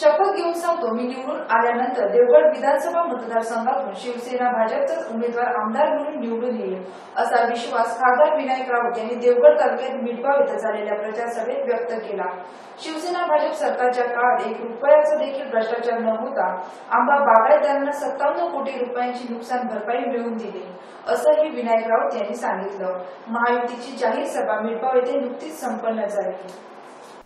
शपथ घेऊन सांगतो मी निवडून आल्यानंतर देवगड विधानसभा मतदारसंघातून शिवसेना भाजपचाच उमेदवार आमदार म्हणून निवडून येईल असा विश्वास खासदार विनायक राऊत यांनी देवगड तालुक्यात मिडगाव इथं झालेल्या प्रचारसभेत व्यक्त केला. शिवसेना भाजप सरकारच्या काळात एक रुपयाचा देखील भ्रष्टाचार न होता आंबा बागायतदारांना सत्तावन्न कोटी रुपयांची नुकसान भरपाई मिळवून दिली असंही विनायक राऊत यांनी सांगितलं. महायुतीची जाहीर सभा मिडगाव येथे नुकतीच संपन्न झाली.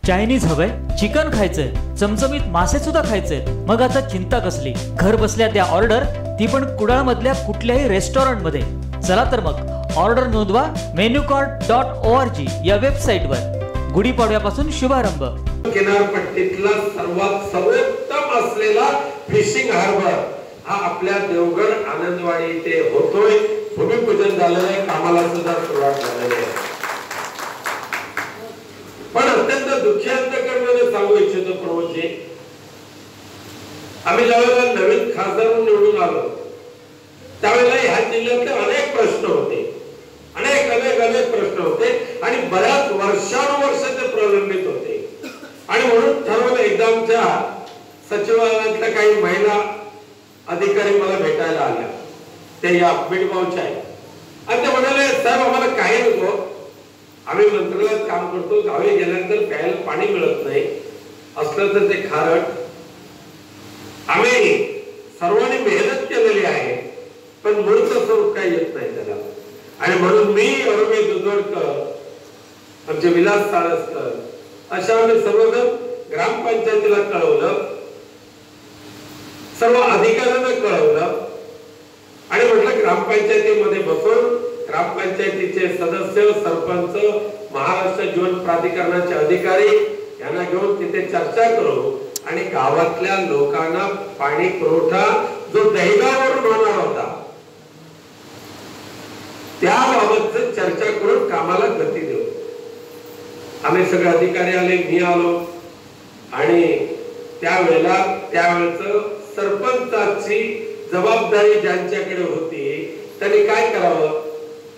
चायनीज हवंय चिकन खायचंय चमचमीत मासे सुद्धा खायचे मग आता चिंता कसली? घर बसल्या त्या ऑर्डर ती पण कुडाळ मधल्या कुठल्याही रेस्टॉरंटमध्ये चला तर मग ऑर्डर नोंदवा menu card dot O R G या वेबसाईट वर गुढीपाडव्यापासून शुभारंभ. किनारपट्टीतला सर्वात सर्वोत्तम असलेला फिशिंग हार्बर हा आपल्या देवगड आनंदवाडी इथे होतोय. भूमिपूजन झालेलं आहे कामाला सुद्धा सुरुवात झालेली आहे. पण अत्यंत सांगू इच्छितो प्रभूचे आम्ही ज्यावेळेला नवीन खासदार म्हणून निवडून आलो त्यावेळेला ह्या जिल्ह्यातले अनेक प्रश्न होते. अनेक अनेक अनेक प्रश्न होते आणि बऱ्याच वर्षानुवर्ष ते प्रलंबित होते. आणि म्हणून ठरवलं एकदा आमच्या सचिवालयातल्या काही महिला अधिकारी मला भेटायला आल्या. ते या मिडगावच्या आहेत. आणि ते म्हणाले साहेब आम्हाला काही नको. आम्ही मंत्रालयात काम करतो गावी गेल्यानंतर प्यायला पाणी मिळत नाही. असलं तर ते खारट. आम्ही सर्वांनी मेहनत केलेली आहे पण मूळचं स्वरूप काही येत नाही त्याला. आणि म्हणून मी अरुमी दुधवडकर आमचे विलास साळसकर अशा आम्ही सर्वजण ग्रामपंचायतीला कळवलं सर्व अधिकाऱ्यांना कळवलं आणि म्हटलं ग्रामपंचायतीमध्ये बसून ग्रामपंचायतीचे सदस्य सरपंच महाराष्ट्र जीवन प्राधिकरणाचे अधिकारी यांना घेऊन तिथे चर्चा करू आणि गावातल्या लोकांना पाणी पुरवठा जो दहिगावरून होणार होता त्याबाबत चर्चा करून कामाला गती देऊ. आम्ही सगळे अधिकारी आले मी आलो. आणि त्यावेळेला त्यावेळेच सरपंचाची जबाबदारी ज्यांच्याकडे होती त्यांनी काय करावं?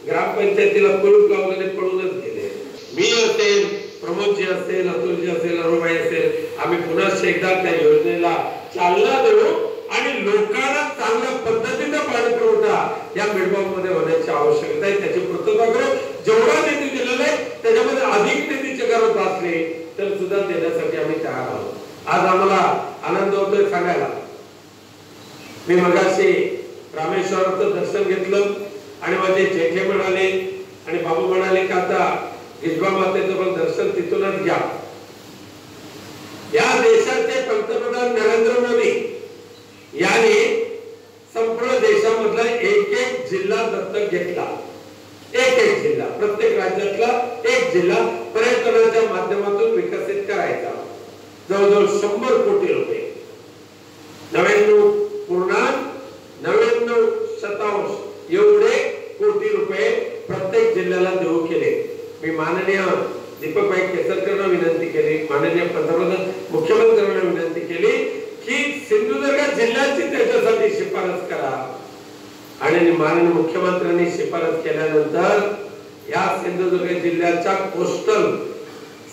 ग्रामपंचायतीला कुलूप लावलेले पडूनच गेले. मी असेल प्रमोदजी असेल अतुलजी असेल अरुबाई असेल आम्ही पुन्हा एकदा त्या योजनेला चालना देऊ आणि लोकांना चांगल्या पद्धतीने पाणी पुरवठा या मिडबागमध्ये होण्याची आवश्यकता आहे. त्याची पूर्तता करू जेवढा निधी दिलेला आहे त्याच्यामध्ये अधिक निधीची गरज असली तर सुद्धा देण्यासाठी आम्ही तयार आहोत. आज आम्हाला आनंद होतोय सांगायला. मी मगाशी रामेश्वराचं दर्शन घेतलं. आणि माझे जेठे म्हणाले आणि बाबू म्हणाले की आता हिजबा मातेचं पण दर्शन तिथूनच घ्या. या देशाचे पंतप्रधान नरेंद्र मोदी याने संपूर्ण देशामधला एक एक जिल्हा दत्तक घेतला. एक एक जिल्हा प्रत्येक राज्यातला एक जिल्हा पर्यटनाच्या माध्यमातून विकसित करायचा. जवळजवळ शंभर कोटी रुपये. नव्याण्णव पूर्णांक नव्याण्णव शतांश एवढे कोटी रुपये प्रत्येक जिल्ह्याला देऊ केले मी माननीय दीपक भाई केसरकरांना विनंती केली. माननीय पंतप्रधान मुख्यमंत्र्यांना विनंती केली की सिंधुदुर्ग जिल्ह्याची त्याच्यासाठी शिफारस करा. आणि माननीय मुख्यमंत्र्यांनी शिफारस केल्यानंतर या सिंधुदुर्ग जिल्ह्याच्या कोस्टल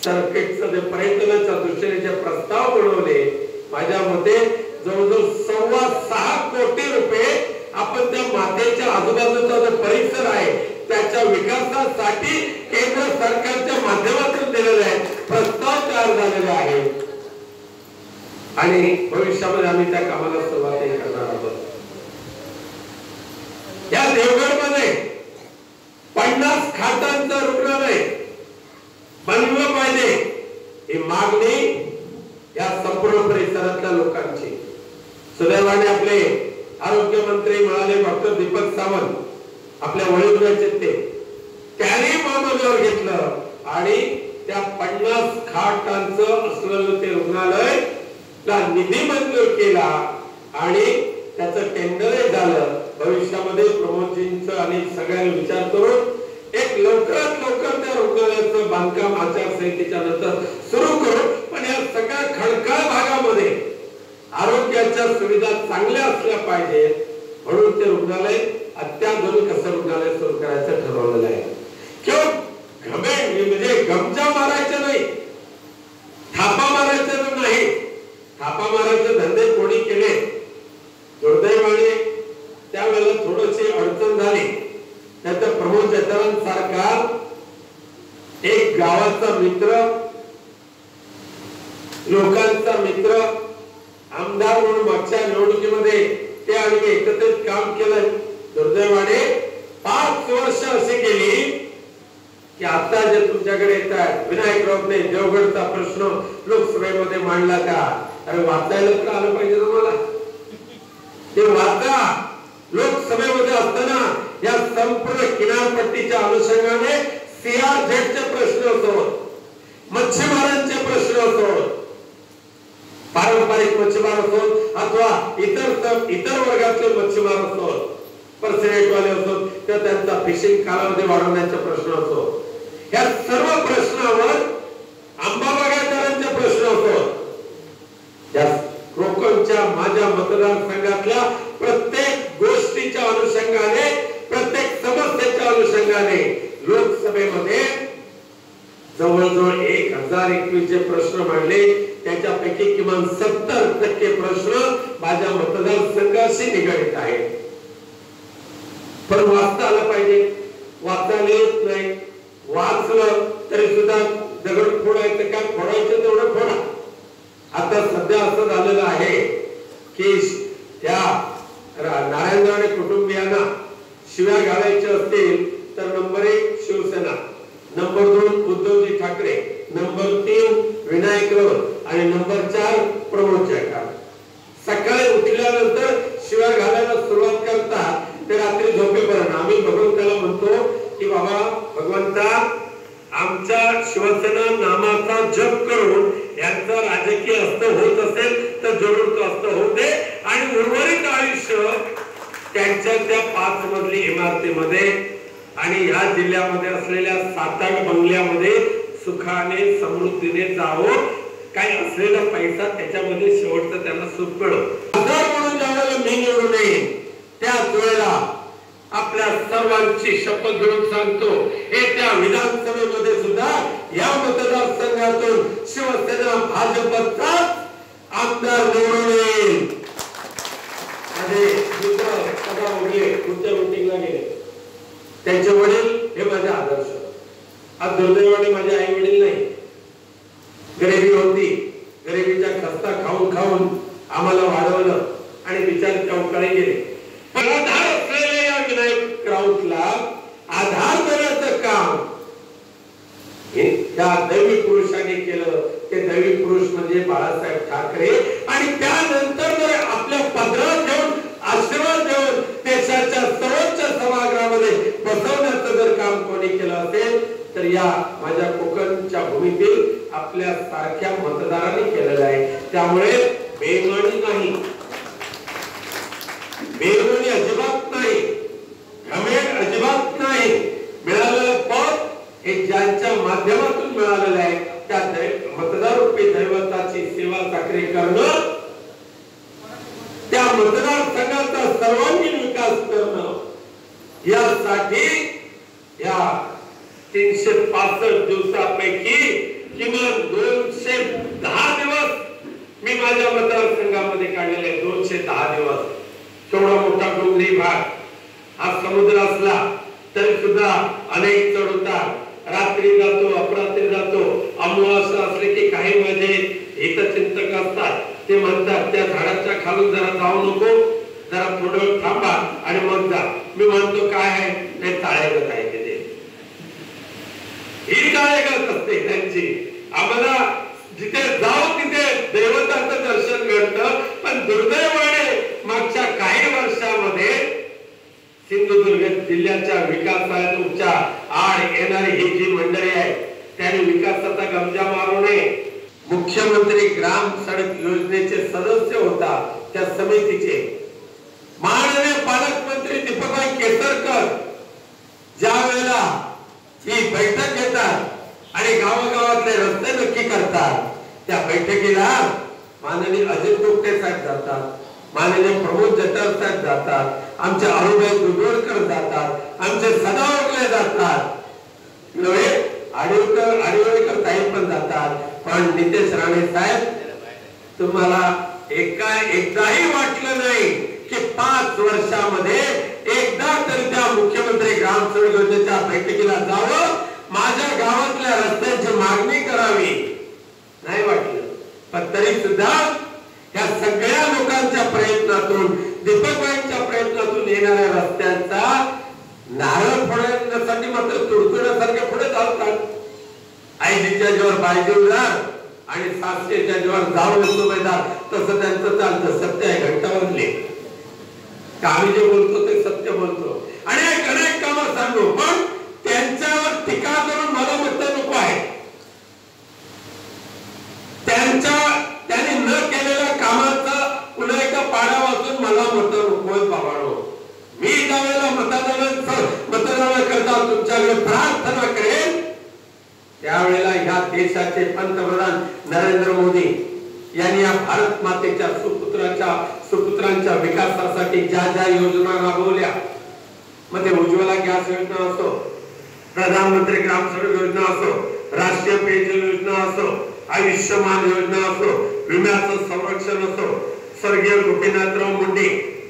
सर्किटचं जे पर्यटनाच्या दृष्टीने जे प्रस्ताव बनवले माझ्या मते जवळजवळ सव्वा सहा कोटी रुपये आपण त्या मातेच्या आजूबाजूचा जो परिसर आहे त्याच्या विकासासाठी केंद्र सरकारच्या माध्यमातून दिलेले आहे प्रस्ताव तयार झालेले आहे. आणि भविष्यामध्ये आम्ही त्या कामाला सुरुवातही करणार आहोत. या देवगडमध्ये पन्नास खाटांचं रुग्णालय बनवलं पाहिजे ही मागणी या संपूर्ण परिसरातल्या लोकांची. सुदैवाने आपले आरोग्य मंत्री म्हणाले डॉक्टर दीपक सावंत आपल्या वडीलचे ते त्याने मानवल्यावर घेतलं आणि त्या पन्नास खाटांचं असलेलं ते रुग्णालय ला निधी मंजूर केला आणि त्याचं टेंडरही झालं. भविष्यामध्ये प्रमोदजींच आणि सगळ्यांनी विचार करून एक लवकरात लवकर त्या रुग्णालयाचं बांधकाम आचारसंहितेच्या नंतर सुरू करू. पण या सगळ्या खडकाळ भागामध्ये आरोग्याच्या सुविधा चांगल्या असल्या पाहिजेत. म्हणून ते रुग्णालय अत्याधुनिक असं रुग्णालय सुरू करायचं ठरवलेलं आहे. किंवा म्हणजे गमजा मारायचं नाही. थापा मारायचं नाही. थापा मारायचे धंदे कोणी केले? दुर्दैवाने त्यावेळेला थोडीशी अडचण झाली. त्यात प्रमोद जयतरान सारखा एक गावाचा मित्र लोकांचा मित्र आमदार म्हणून मागच्या निवडणुकीमध्ये ते आणि एकत्रित काम केलं. दुर्दैवाने पाच वर्ष अशी गेली की आता जे तुमच्याकडे येत आहेत विनायक राऊतने देवगडचा प्रश्न लोकसभेमध्ये मांडला का? अरे वाचायला तर आलं पाहिजे तुम्हाला ते वाचा. लोकसभेमध्ये असताना या संपूर्ण किनारपट्टीच्या अनुषंगाने सीआरझेडचे प्रश्न असोत मच्छीमारांचे प्रश्न असोत पारंपरिक मच्छीमार असोत अथवा इतर इतर वर्गातले मच्छीमार असोत पर्सनेटवाले असोत किंवा त्यांचा फिशिंग कालावधी वाढवण्याचा प्रश्न असो या सर्व प्रश्नावर आंबा प्रश्न होतो. या कोकणच्या माझ्या मतदारसंघातल्या प्रत्येक गोष्टीच्या अनुषंगाने प्रत्येक समस्येच्या अनुषंगाने लोकसभेमध्ये जवळजवळ एक हजार एकवीस जे प्रश्न मांडले. त्याच्यापैकी किमान सत्तर टक्के प्रश्न माझ्या मतदारसंघाशी निगडित आहेत. पण वाचता आलं पाहिजे वाचायला येत नाही वाचलं तरी सुद्धा दगड फोडायचं काय फोडायचं तेवढं फोडा आता सध्या असं झालेलं आहे की त्या नारायण राणे कुटुंबियांना शिव्या घालायच्या असतील तर नंबर एक शिवसेना नंबर दोन उद्धवजी ठाकरे नंबर तीन विनायक राऊत आणि नंबर चार प्रमोद जयकार सकाळी उठल्यानंतर शिव्या घालायला सुरुवात करतात ते रात्री झोपेपर्यंत आम्ही भगवंताला म्हणतो की बाबा भगवंता आमच्या शिवसेना नामाचा जप करून यांचं राजकीय अस्त होत असेल तर जरूर तो अस्त होऊ दे आणि उर्वरित आयुष्य त्यांच्या त्या पाच मजली इमारतीमध्ये आणि या जिल्ह्यामध्ये असलेल्या सात आठ बंगल्यामध्ये सुखाने समृद्धीने जावं. काय असलेला पैसा त्याच्यामध्ये शेवटचं त्यांना सुख मिळो. म्हणून ज्यावेळेला मी निवडून येईन त्याच वेळेला आपल्या सर्वांची शपथ घेऊन सांगतो. येत्या विधानसभेमध्ये सुद्धा या मतदारसंघातून शिवसेना भाजपचा आमदार निवडून येईल. माझे मित्र सदा उरले कोणत्या मिटिंगला गेले. त्यांचे वडील हे माझे आदर्श. आज दुर्दैवाने माझे आई वडील नाही. गरिबी होती. गरिबीच्या खस्ता खाऊन खाऊन आम्हाला वाढवलं आणि बिचार चौकाळी गेले पण आधार असलेल्या या विनायक राऊतला आधार देण्याचं काम हे त्या दैवी पुरुषाने केलं ते दैवी पुरुष म्हणजे बाळासाहेब ठाकरे आणि त्यानंतर जर आपल्या पदरात घेऊन आशीर्वाद देऊन देशाच्या सर्वोच्च सभागृहामध्ये बसवण्याचं जर काम कोणी केलं असेल तर या माझ्या कोकणच्या भूमीतील आपल्या सारख्या मतदारांनी केलेलं आहे. त्यामुळे बेगणी नाही. बेगणी अजिबात नाही घमेड अजिबात नाही मिळालेलं पद हे ज्यांच्या माध्यमातून मिळालेलं आहे त्या मतदार रूपी दैवताची सेवा चाकरी करणं त्या मतदारसंघाचा सर्वांगीण विकास करणं यासाठी या तीनशे पासष्ट दिवसापैकी किमान दोनशे दहा दिवस मी माझ्या मतदारसंघामध्ये काढलेले दोनशे दहा दिवस केवढा मोठा डोंगरी भाग हा समुद्र असला तरी सुद्धा अनेक चढ उतार रात्री जातो अपरात्री जातो. अमावास्या असले की काही माझे हितचिंतक असतात. ते म्हणतात त्या झाडाच्या खालून जरा जाऊ नको जरा थोडं वेळ थांबा आणि मग जा. मी म्हणतो काय आहे? ते चाळ्यागत आहे ते ही चाळ्यागत असते त्यांची. आम्हाला जिथे जाऊ तिथे देवताचं दर्शन घडतं पण दुर्दैवाने मागच्या काही वर्षामध्ये सिंधुदुर्ग जिल्ह्याच्या विकासाच्या आड येणारी ही जी मंडळी आहे त्यांनी विकासाचा गमजा मारू नये. मुख्यमंत्री ग्राम सडक योजनेचे सदस्य होता त्या समितीचे. पालकमंत्री दीपकभाई केसरकर ज्या वेळेला ही बैठक घेतात आणि गावागावातले रस्ते नक्की करतात त्या बैठकीला माननीय अजित गुप्ते साहेब जातात. माननीय प्रमोद जटर साहेब जातात आमचे अरुणभाई दुधोडकर जातात आमचे सदावर्गले जातात. नव्हे आडिवकर आडिवळकर साहेब पण जातात. पण नितेश राणे साहेब तुम्हाला एका एकदाही वाटलं नाही की पाच वर्षामध्ये एकदा तर त्या मुख्यमंत्री ग्राम सडक योजनेच्या बैठकीला जावं माझ्या गावातल्या रस्त्यांची मागणी करावी. नाही वाटलं. पण तरी सुद्धा या सगळ्या लोकांच्या प्रयत्नातून दीपकबाईंच्या प्रयत्नातून येणाऱ्या रस्त्यांचा नारळ फोडण्यासाठी मात्र तुडतुड्यासारखे पुढे चालतात आईजीच्या जेव्हा बायजीवदार आणि सासरेच्या जेव्हा जाऊ सुभेदार तसं त्यांचं चालतं. सत्य आहे घंटावरले आम्ही जे बोलतो ते सत्य बोलतो. आणि अनेक कामं सांगू. पण त्यांच्यावर टीका करून मला मत नको आहे त्यांच्या त्यांनी न केलेल्या कामाचा पुन्हा एकदा पाडा वाचून मला मत नको बाबानो मी त्यावेळेला मतदान मतदान करता तुमच्याकडे प्रार्थना करेन त्यावेळेला ह्या देशाचे पंतप्रधान नरेंद्र मोदी यांनी या भारत मातेच्या सुपुत्राच्या सुपुत्रांच्या विकासासाठी ज्या ज्या योजना राबवल्या मध्ये उज्ज्वला गॅस योजना असो प्रधानमंत्री ग्राम सडक योजना असो राष्ट्रीय पेयजल योजना असो आयुष्यमान योजना असो विम्याचं संरक्षण असो स्वर्गीय गोपीनाथराव मुंडे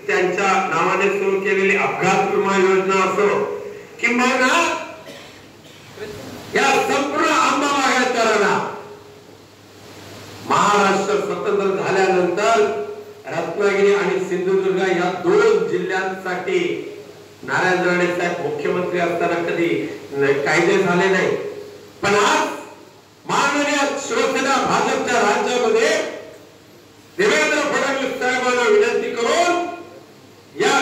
त्यांच्या नावाने सुरू केलेली अपघात विमा योजना असो किंवा या संपूर्ण आंबा महाराष्ट्र स्वतंत्र झाल्यानंतर रत्नागिरी आणि सिंधुदुर्ग या दोन जिल्ह्यांसाठी नारायण राणे साहेब मुख्यमंत्री असताना कधी कायदे झाले नाही. पण आज माननीय शिवसेना भाजपच्या राज्यामध्ये देवेंद्र फडणवीस साहेबांना विनंती करून या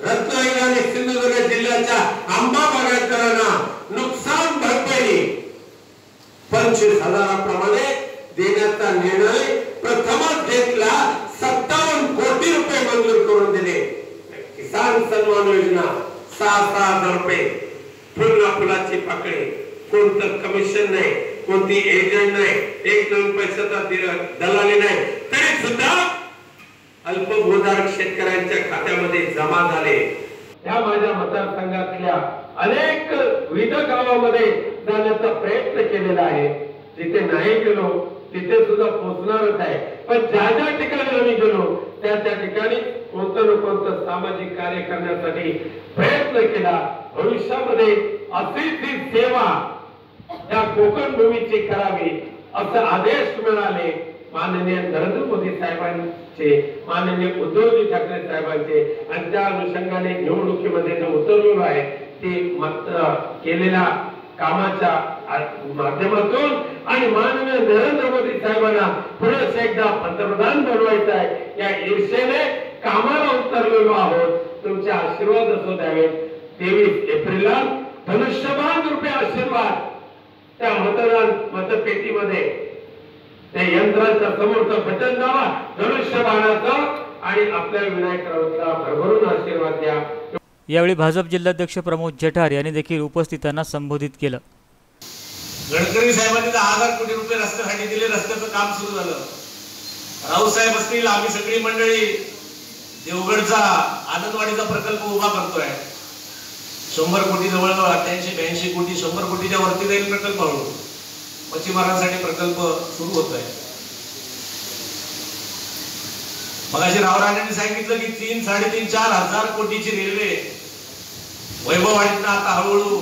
रत्नागिरी आणि सिंधुदुर्ग जिल्ह्याच्या आंबा बागायतदारांना नुकसान भरपाई पंचवीस हजाराप्रमाणे देण्याचा निर्णय प्रथमच घेतला सत्तावन्न कोटी रुपये मंजूर करून दिले किसान सन्मान योजना सहा सहा हजार रुपये फुलना फुलाची पाकळी कोणतं कमिशन नाही कोणती एजंट नाही एक दोन पैशाचा दलाली नाही. तरी सुद्धा अल्पभूधारक शेतकऱ्यांच्या खात्यामध्ये जमा झाले. त्या माझ्या मतदारसंघातल्या अनेक विविध गावामध्ये जाण्याचा प्रयत्न केलेला आहे. जिथे नाही गेलो तिथे सुद्धा पोहोचणारच आहे. पण ज्या ज्या ठिकाणी आम्ही गेलो त्या त्या ठिकाणी कोणतं ना कोणतं सामाजिक कार्य करण्यासाठी प्रयत्न केला. भविष्यामध्ये अशी ती सेवा त्या कोकण भूमीची करावी असं आदेश मिळाले माननीय नरेंद्र मोदी साहेबांचे माननीय उद्धवजी ठाकरे साहेबांचे. आणि त्या अनुषंगाने निवडणुकीमध्ये जे उतरलेलो आहे ते मात्र केलेल्या कामाच्या माध्यमातून आणि माननीय नरेंद्र मोदी साहेबांना पुन्हा एकदा पंतप्रधान बनवायचं आहे. या ईर्षेने कामाला उतरलेलो आहोत. तुमचे आशीर्वाद असो द्यावेत. तेवीस एप्रिलला धनुष्यबाण रुपये आशीर्वाद. त्या मतदान मतपेटीमध्ये त्या यंत्राच्या समोरचं बटन दाबा धनुष्य बाणाचं आणि आपल्या विनायक राऊतला भरभरून आशीर्वाद द्या. यावेळी भाजप जिल्हाध्यक्ष प्रमोद जठार यांनी देखील उपस्थितांना संबोधित केलं. गडकरी साहेबांनी दहा हजार कोटी रुपये रस्त्यासाठी दिले रस्त्याचं काम सुरू झालं. राऊत साहेब असतील आम्ही सगळी मंडळी देवगडचा आनंदवाडीचा प्रकल्प उभा करतोय. शंभर कोटी जवळजवळ अठ्ठ्याऐंशी ब्याऐंशी कोटी शंभर कोटीच्या वरती जाईल प्रकल्प हळू. मच्छीमारांसाठी प्रकल्प सुरू होत आहे मगाशी रावराजांनी सांगितलं की तीन साडेतीन चार हजार कोटीची रेल्वे वैभववाडीतनं आता हळूहळू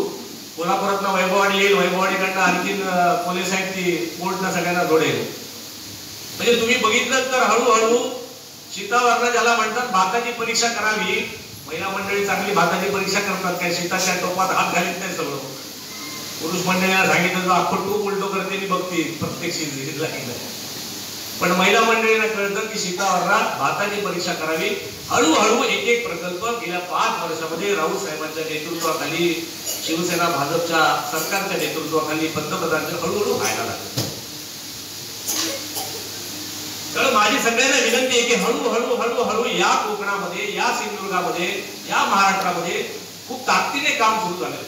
कोल्हापुरातनं वैभववाडी येईल. वैभववाडीकडनं आणखीन पोलीस आहेत ती कोर्टनं सगळ्यांना जोडेल म्हणजे तुम्ही बघितलं तर हळूहळू सीतावर्ण ज्याला म्हणतात भाताची परीक्षा करावी महिला मंडळी चांगली भाताची परीक्षा करतात काय? सीताच्या टोपात हात घालीत नाही सगळं. पुरुष मंडळीला सांगितलं जो अख्खं टूप उलटो करते मी बघते प्रत्येक शिजला पण महिला मंडळींना कळतं की सीतावरला भाताची परीक्षा करावी. हळूहळू एक एक प्रकल्प गेल्या पाच वर्षामध्ये राऊत साहेबांच्या नेतृत्वाखाली शिवसेना भाजपच्या सरकारच्या नेतृत्वाखाली पंतप्रधानांच्या हळूहळू व्हायला लागले. तर माझी सगळ्यांना विनंती आहे की हळूहळू हळूहळू या कोकणामध्ये या सिंधुदुर्गामध्ये या महाराष्ट्रामध्ये खूप ताकदीने काम सुरू झालं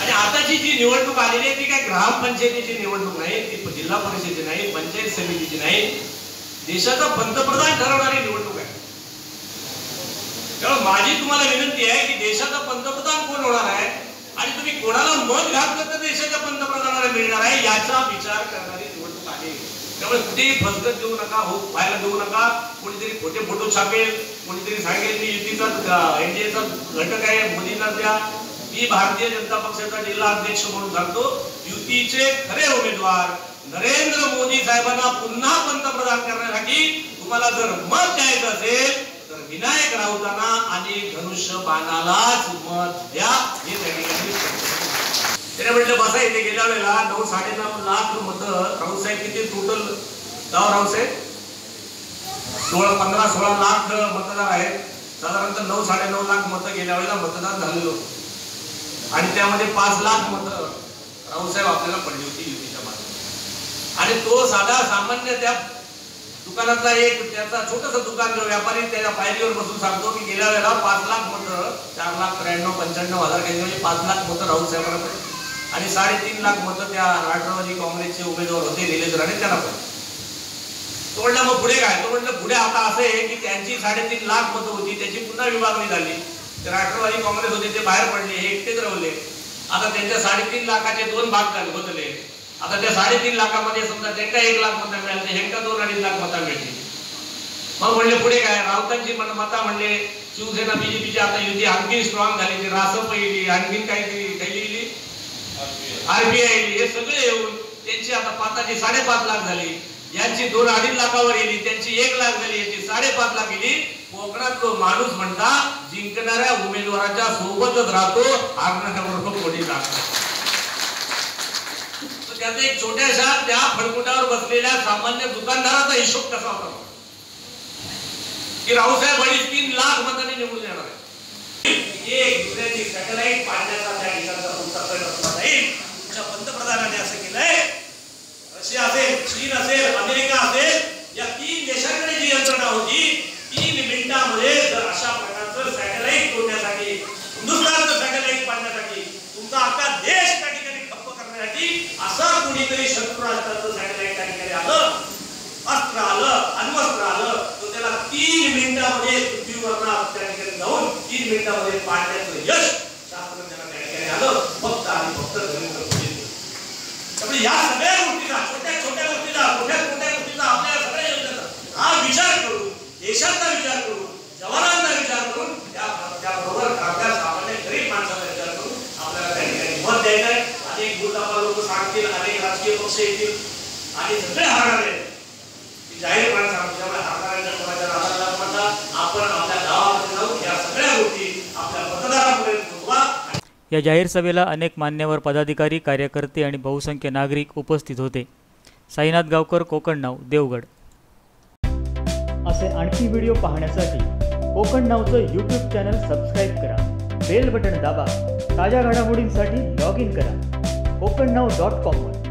आणि आताची जी निवडणूक आलेली आहे ती काय ग्रामपंचायतीची निवडणूक नाही ती जिल्हा परिषदेची नाही पंचायत समितीची नाही. देशाचा पंतप्रधान ठरवणारी निवडणूक आहे. त्यामुळे माझी तुम्हाला विनंती आहे की देशाचा पंतप्रधान कोण होणार आहे आणि तुम्ही कोणाला मत घातलं तर देशाच्या पंतप्रधानाला मिळणार आहे याचा विचार करणारी आहे त्यामुळे कुठेही फसगत देऊ नका हो व्हायला देऊ नका. कोणीतरी खोटे फोटो छापेल कोणीतरी सांगेल मी युतीचा एनडीएचा घटक आहे मोदींना द्या. मी भारतीय जनता पक्षाचा जिल्हा अध्यक्ष म्हणून सांगतो युतीचे खरे उमेदवार नरेंद्र मोदी साहेबांना पुन्हा पंतप्रधान करण्यासाठी तुम्हाला जर मत द्यायचं असेल तर विनायक राऊतांना आणि धनुष्य बाणालाच मत द्या. हे त्या ठिकाणी त्याने म्हटलं बसा इथे गेल्या वेळेला नऊ साडेनऊ लाख मत राऊसाहेब किती टोटल गाव राऊसाहेब सोळा पंधरा सोळा लाख मतदार आहेत. साधारणतः नऊ साडेनऊ लाख मतं गेल्या वेळेला मतदान झालेलं होतं. आणि त्यामध्ये पाच लाख मत राऊसाहेब आपल्याला पडली होती युतीच्या मागे आणि तो साधा सामान्य त्या दुकानातला एक त्याचा छोटस दुकान व्यापारी त्याच्या पायरीवर बसून सांगतो की गेल्या वेळेला पाच लाख मत चार लाख त्र्याण्णव पंच्याण्णव हजार काही म्हणजे पाच लाख मतं राहुल साहेबांना पडली. आणि साडेतीन लाख मतं त्या राष्ट्रवादी काँग्रेसचे उमेदवार होते निलेश राणे त्यांना पडली तो म्हणलं मग पुढे काय? तो म्हटलं पुढे आता असं आहे की त्यांची साडेतीन लाख मतं होती त्याची पुन्हा विभागणी झाली. ते राष्ट्रवादी काँग्रेस होते ते बाहेर पडले हे एकटेच राहिले. आता त्यांच्या साडेतीन लाखाचे दोन भाग झाले बदलले आता त्या साडेतीन लाखामध्ये समजा त्यांना एक लाख मतं मिळाले ह्यांना दोन अडीच लाख मतं मिळतील. मग म्हणले पुढे काय? राऊतांची मन मता म्हणले शिवसेना बीजेपीची आता युती आणखी स्ट्रॉंग झाली ती रासप येईल आणखीन काही काही आरबीआय हे सगळे येऊन त्यांची आता पाताची साडेपाच लाख झाली. यांची दोन अडीच लाखावर गेली त्यांची एक लाख झाली यांची साडेपाच लाख गेली. कोकणात तो माणूस म्हणता जिंकणाऱ्या उमेदवाराच्या सोबतच राहतो कोणी जात त्याचा एक छोट्याशा त्या फळकुटावर बसलेल्या सामान्य दुकानदाराचा हिशोब कसा होता? की रावसाहेब अडीच तीन लाख मताने निवडून येणार आहे एक दुसऱ्याची सॅटेलाइट पाडण्याचा त्या ठिकाणचा तुमचा प्रयत्न जाईल तुमच्या पंतप्रधानाने असं केलंय. रशिया असेल चीन असेल अमेरिका असेल या तीन देशांकडे जी यंत्रणा होती तीन मिनिटांमध्ये जर अशा प्रकारचं सॅटेलाइट तोडण्यासाठी हिंदुस्थानचं सॅटेलाइट पाडण्यासाठी तुमचा अख्खा देश त्या ठिकाणी खप्प करण्यासाठी असा कुणीतरी शत्रू राष्ट्राचं सॅटेलाइट त्या ठिकाणी आलं अस्त्र आलं अण्वस्त्र आलं तर त्याला तीन मिनिटांमध्ये पृथ्वीवर त्या ठिकाणी जाऊन तीन मिनिटांमध्ये पाडण्याचं यश शास्त्रज्ञांना त्या ठिकाणी आलं. फक्त आणि फक्त नरेंद्र त्यामुळे या सगळ्या गोष्टीचा छोट्या छोट्या गोष्टीचा मोठ्या मोठ्या गोष्टीचा आपल्या सगळ्या योजनेचा हा विचार करून देशाचा विचार करून जवानांचा विचार करून त्या त्याबरोबर आपल्या सामान्य गरीब माणसाचा विचार करून आपल्याला त्या ठिकाणी मत द्यायचं आहे. अनेक गुंडापा लोक सांगतील अनेक राजकीय पक्ष येतील. आणि सगळे हारणार आहेत. जाहीरपणे सांगतो त्यामुळे हारणाऱ्यांच्या कोणाच्या आपण आपल्या गावामध्ये जाऊन या सगळ्या गोष्टी आपल्या मतदारापर्यंत या जाहीर सभेला अनेक मान्यवर पदाधिकारी कार्यकर्ते आणि बहुसंख्य नागरिक उपस्थित होते. साईनाथ गावकर कोकण नाव देवगड. असे आणखी व्हिडिओ पाहण्यासाठी कोकण नावचं यूट्यूब चॅनल सबस्क्राईब करा. बेल बटन दाबा. ताज्या घडामोडींसाठी लॉग इन करा. कोकण नाव डॉट कॉमवर